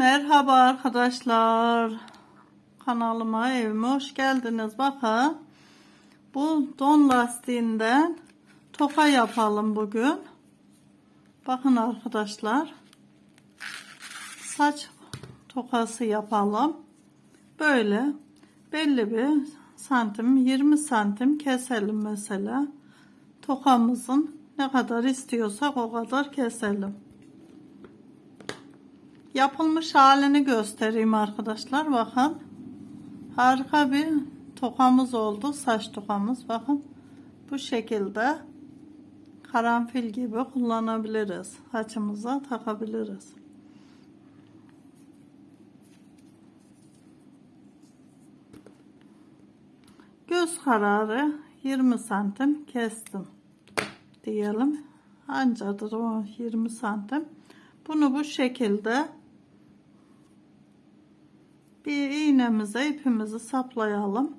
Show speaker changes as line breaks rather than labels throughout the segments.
Merhaba arkadaşlar. Kanalıma, evime hoş geldiniz. Bakın. Bu don lastiğinden toka yapalım bugün. Bakın arkadaşlar. Saç tokası yapalım. Böyle belli bir santim 20 santim keselim mesela. Tokamızın ne kadar istiyorsak o kadar keselim. Yapılmış halini göstereyim arkadaşlar. Bakın. Harika bir tokamız oldu. Saç tokamız. Bakın. Bu şekilde karanfil gibi kullanabiliriz. Saçımıza takabiliriz. Göz kararı 20 santim kestim diyelim. Ancadır o 20 santim. Bunu bu şekilde bir iğnemize ipimizi saplayalım.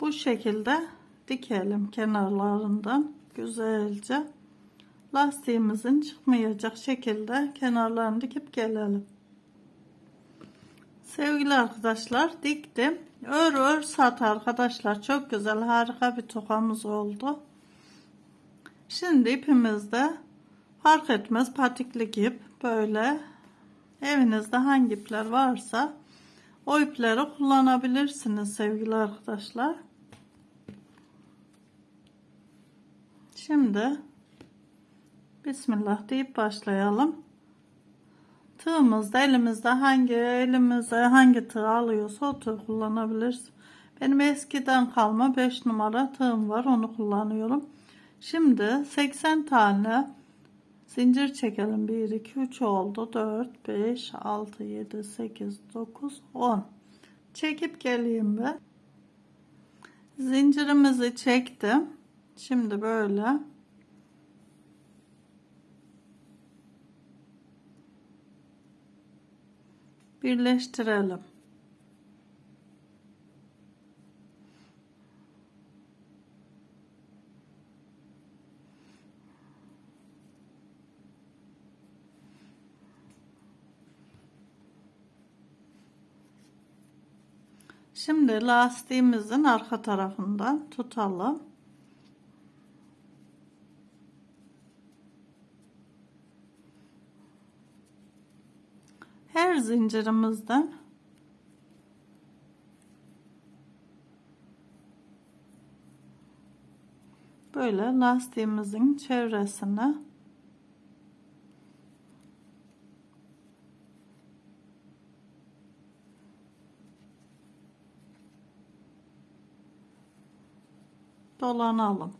Bu şekilde dikelim kenarlarından güzelce. Lastiğimizin çıkmayacak şekilde kenarlarını dikip gelelim. Sevgili arkadaşlar diktim. Ör ör sat arkadaşlar. Çok güzel harika bir tokamız oldu. Şimdi ipimizde fark etmez patikli ip böyle evinizde hangi ipler varsa o ipleri kullanabilirsiniz sevgili arkadaşlar. Şimdi Bismillah deyip başlayalım. Tığımızda elimizde hangi elimize hangi tığ alıyorsa o tığ kullanabiliriz. Benim eskiden kalma 5 numara tığım var onu kullanıyorum. Şimdi 80 tane zincir çekelim. 1 2 3 oldu. 4 5 6 7 8 9 10. Çekip geleyim be. Zincirimizi çektim. Şimdi böyle birleştirelim. Şimdi lastiğimizin arka tarafından tutalım. Her zincirimizden böyle lastiğimizin çevresine dolanalım.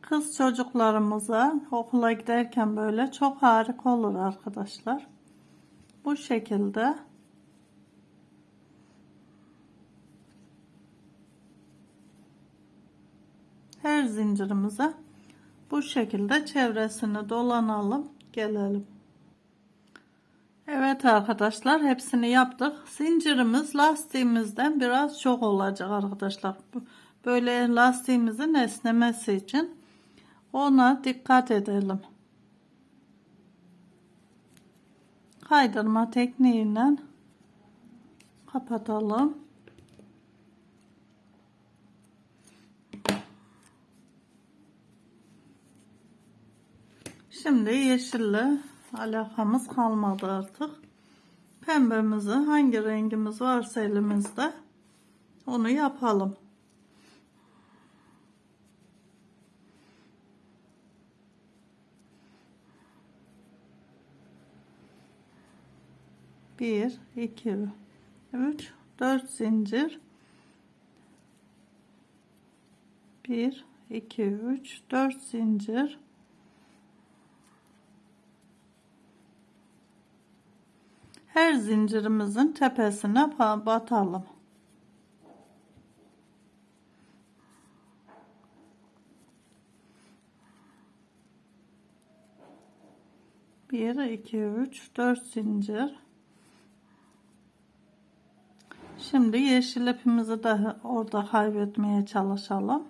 Kız çocuklarımıza okula giderken böyle çok harika olur arkadaşlar. Bu şekilde her zincirimize bu şekilde çevresini dolanalım. Gelelim. Evet arkadaşlar hepsini yaptık. Zincirimiz lastiğimizden biraz çok olacak arkadaşlar. Böyle lastiğimizin esnemesi için ona dikkat edelim. Kaydırma tekniğiyle kapatalım Şimdi yeşille alakamız kalmadı artık. Pembemizi hangi rengimiz varsa elimizde onu yapalım. Bir, iki, üç, dört zincir. Bir, iki, üç, dört zincir. her zincirimizin tepesine batalım. Bir, iki, üç, dört zincir. Şimdi yeşil ipimizi de orada kaybetmeye çalışalım.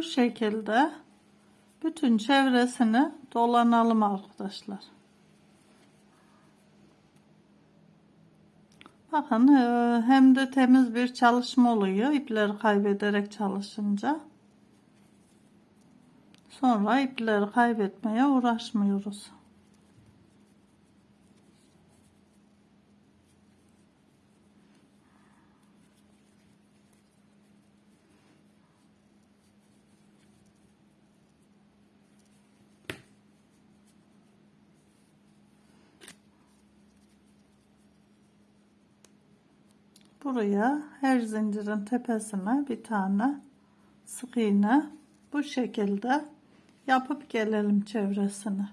Bu şekilde bütün çevresini dolanalım arkadaşlar Bakın e, hem de temiz bir çalışma oluyor ipleri kaybederek çalışınca. Sonra ipleri kaybetmeye uğraşmıyoruz. Buraya her zincirin tepesine bir tane sık iğne bu şekilde yapıp gelelim çevresini.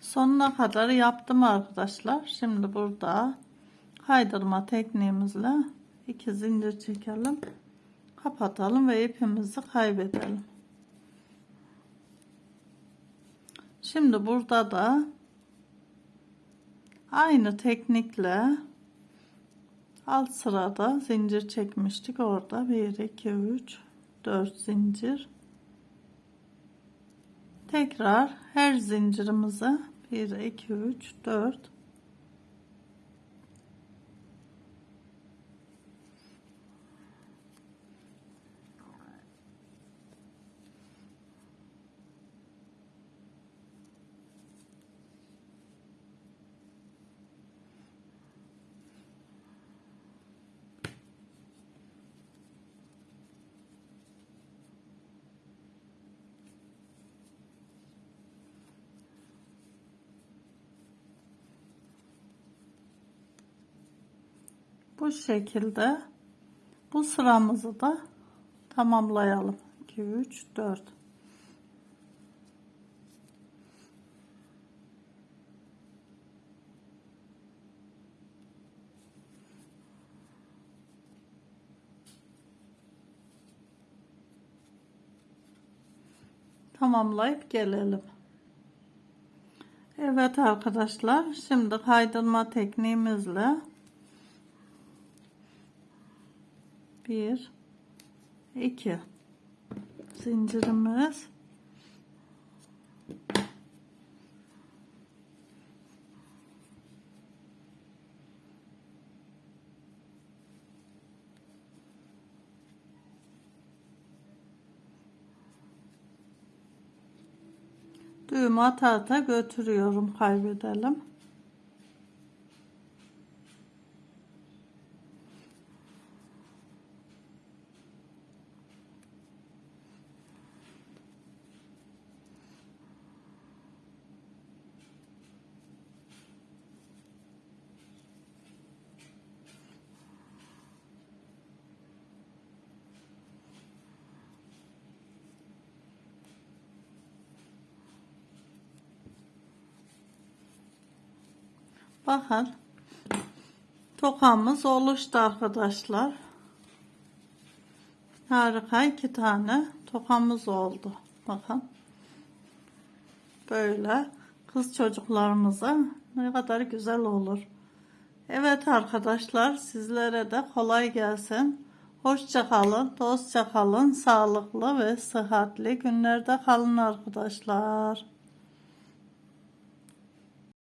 Sonuna kadar yaptım arkadaşlar. Şimdi burada kaydırma tekniğimizle iki zincir çekelim. Kapatalım ve ipimizi kaybedelim. Şimdi burada da aynı teknikle alt sırada zincir çekmiştik. Orada 1 2 3 4 zincir. Tekrar her zincirimize 1 2 3 4 bu şekilde bu sıramızı da tamamlayalım. 2 3 4 tamamlayıp gelelim. Evet arkadaşlar şimdi kaydırma tekniğimizle bir iki. Zincirimiz. Düğüm ata ata götürüyorum kaybedelim Bakın tokamız oluştu arkadaşlar. Harika iki tane tokamız oldu. Bakın. Böyle kız çocuklarımıza ne kadar güzel olur. Evet arkadaşlar sizlere de kolay gelsin. Hoşça kalın, dostça kalın, sağlıklı ve sıhhatli günlerde kalın arkadaşlar.